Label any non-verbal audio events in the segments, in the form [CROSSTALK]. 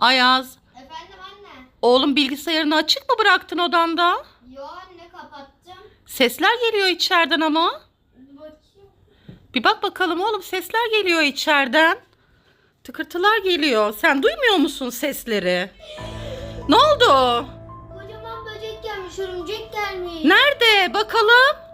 Ayaz. Efendim anne. Oğlum bilgisayarını açık mı bıraktın odanda? Yo anne kapattım. Sesler geliyor içeriden ama. Bakayım. Bir bak bakalım oğlum sesler geliyor içeriden. Tıkırtılar geliyor. Sen duymuyor musun sesleri? Ne oldu? Kocaman böcek gelmiş, örümcek gelmiş. Nerede? Bakalım.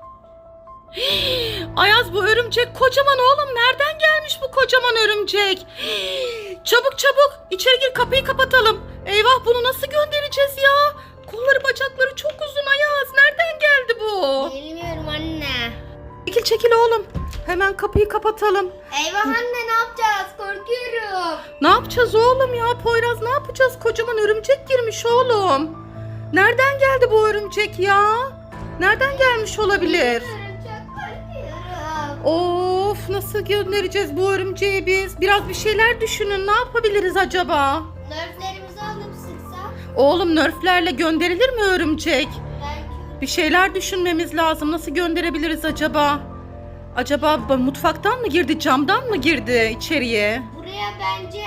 Hii, Ayaz bu örümcek kocaman oğlum. Nereden gelmiş bu kocaman örümcek? Hii, Çabuk çabuk içeri gir kapıyı kapatalım. Eyvah bunu nasıl göndereceğiz ya? Kolları bacakları çok uzun Ayaz. Nereden geldi bu? Bilmiyorum anne. Çekil çekil oğlum. Hemen kapıyı kapatalım. Eyvah anne ne yapacağız? Korkuyorum. Ne yapacağız oğlum ya? Poyraz ne yapacağız? Kocaman örümcek girmiş oğlum. Nereden geldi bu örümcek ya? Nereden gelmiş olabilir? Bilmiyorum. Of nasıl göndereceğiz bu örümceği biz? Biraz bir şeyler düşünün. Ne yapabiliriz acaba? Nerflerimizi alıp sıksak Oğlum nörflerle gönderilir mi örümcek? belki Bir şeyler düşünmemiz lazım. Nasıl gönderebiliriz acaba? Acaba mutfaktan mı girdi, camdan mı girdi içeriye? buraya bence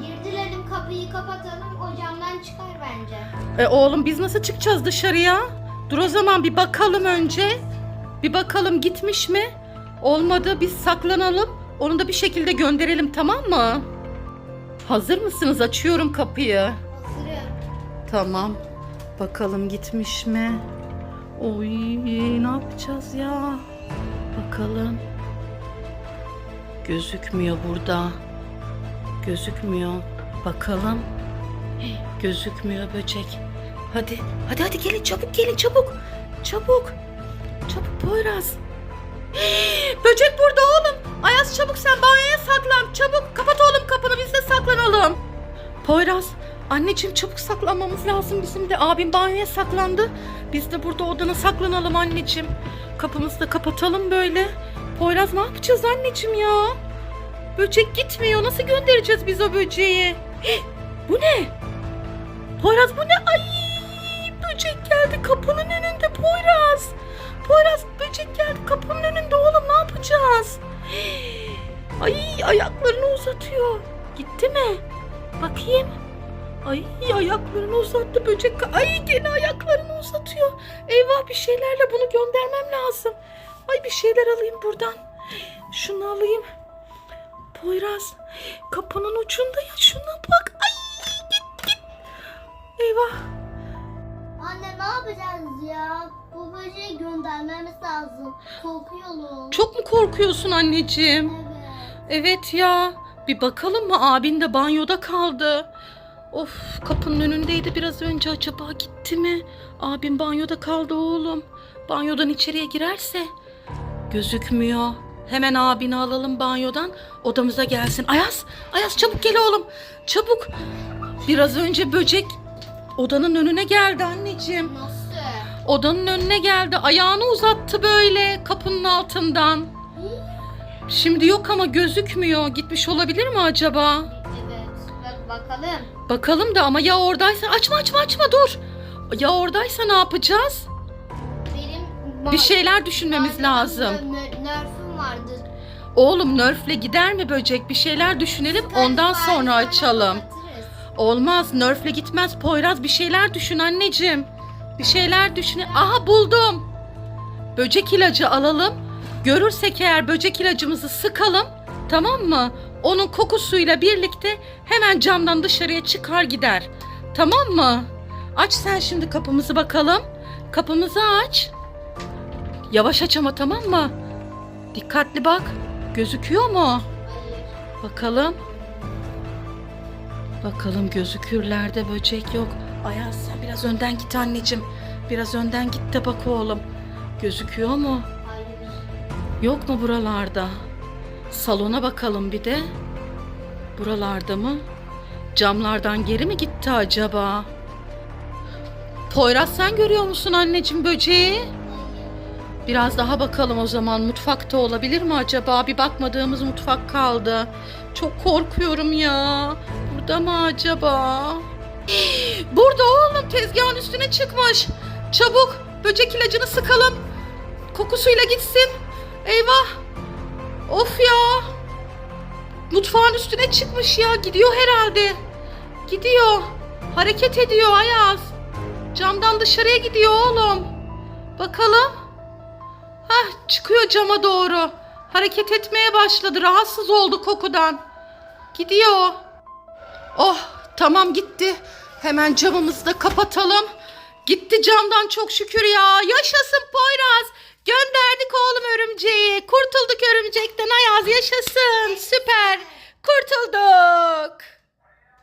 girdilelim kapıyı kapatalım o camdan çıkar bence. E oğlum biz nasıl çıkacağız dışarıya? Dur o zaman bir bakalım önce. Bir bakalım gitmiş mi? Olmadı biz saklanalım. Onu da bir şekilde gönderelim tamam mı? Hazır mısınız? Açıyorum kapıyı. Hazırım. Tamam. Bakalım gitmiş mi? Oy ne yapacağız ya? Bakalım. Gözükmüyor burada. Gözükmüyor. Bakalım. Hih, Gözükmüyor böcek. Hadi, hadi hadi gelin çabuk gelin çabuk. Çabuk. Çabuk Poyraz. [GASPS] Böcek burada oğlum. Ayaz çabuk sen banyoya saklan. Çabuk kapat oğlum kapını biz de saklanalım. Poyraz, anneciğim çabuk saklanmamız lazım bizim de. Abim banyoya saklandı. Biz de burada odana saklanalım anneciğim. Kapımızı da kapatalım böyle. Poyraz ne yapacağız anneciğim ya? Böcek gitmiyor. Nasıl göndereceğiz biz o böceği? [GASPS] Bu ne? Poyraz bu ne? Ay böcek geldi kapının önünde Poyraz. Poyraz böcek geldi kapının önünde oğlum ne yapacağız? [GASPS] Ay ayaklarını uzatıyor. Gitti mi? Bakayım. Ay ayaklarını uzattı böcek. Ay gene ayaklarını uzatıyor. Eyvah bir şeylerle bunu göndermem lazım. Ay bir şeyler alayım buradan. Şunu alayım. Poyraz kapının ucunda ya şuna bak. Bu böceği göndermemiz lazım. Korkuyorum. Çok mu korkuyorsun anneciğim? Evet. Evet ya. Bir bakalım mı? Abin de banyoda kaldı. Of kapının önündeydi biraz önce. Acaba gitti mi? Abim banyoda kaldı oğlum. Banyodan içeriye girerse gözükmüyor. Hemen abini alalım banyodan. Odamıza gelsin. Ayaz, Ayaz çabuk gel oğlum. Çabuk. Biraz önce böcek odanın önüne geldi anneciğim. Odanın önüne geldi. Ayağını uzattı böyle kapının altından. Şimdi yok ama gözükmüyor. Gitmiş olabilir mi acaba? Evet. Bak bakalım. Bakalım da ama ya oradaysa açma açma açma dur. Ya oradaysa ne yapacağız? Benim Bir şeyler düşünmemiz lazım. Nerfim vardı. Oğlum nörfle gider mi böcek? Bir şeyler düşünelim ondan sonra açalım. Olmaz nörfle gitmez Poyraz bir şeyler düşün anneciğim. Bir şeyler düşün. Aha buldum. Böcek ilacı alalım. Görürsek eğer böcek ilacımızı sıkalım. Tamam mı? Onun kokusuyla birlikte hemen camdan dışarıya çıkar gider. Tamam mı? Aç sen şimdi kapımızı bakalım. Kapımızı aç. Yavaş aç ama tamam mı? Dikkatli bak. Gözüküyor mu? Bakalım. Bakalım gözükürlerde böcek yok. Ayaz sen biraz önden git anneciğim. Biraz önden git de bak oğlum. Gözüküyor mu? Yok mu buralarda? Salona bakalım bir de. Buralarda mı? Camlardan geri mi gitti acaba? Poyraz sen görüyor musun anneciğim böceği? Biraz daha bakalım o zaman mutfakta olabilir mi acaba? Bir bakmadığımız mutfak kaldı. Çok korkuyorum ya. Burada mı acaba? Burada oğlum tezgahın üstüne çıkmış. Çabuk böcek ilacını sıkalım. Kokusuyla gitsin. Eyvah. Of ya. Mutfağın üstüne çıkmış ya. Gidiyor herhalde. gidiyor. Hareket ediyor Ayaz. Camdan dışarıya gidiyor oğlum. Bakalım. Hah çıkıyor cama doğru. Hareket etmeye başladı. Rahatsız oldu kokudan. Gidiyor. Oh tamam gitti. Hemen camımızı da kapatalım. Gitti camdan çok şükür ya. Yaşasın Poyraz. Gönderdik oğlum örümceği. Kurtulduk örümcekten Ayaz yaşasın. Süper. Kurtulduk.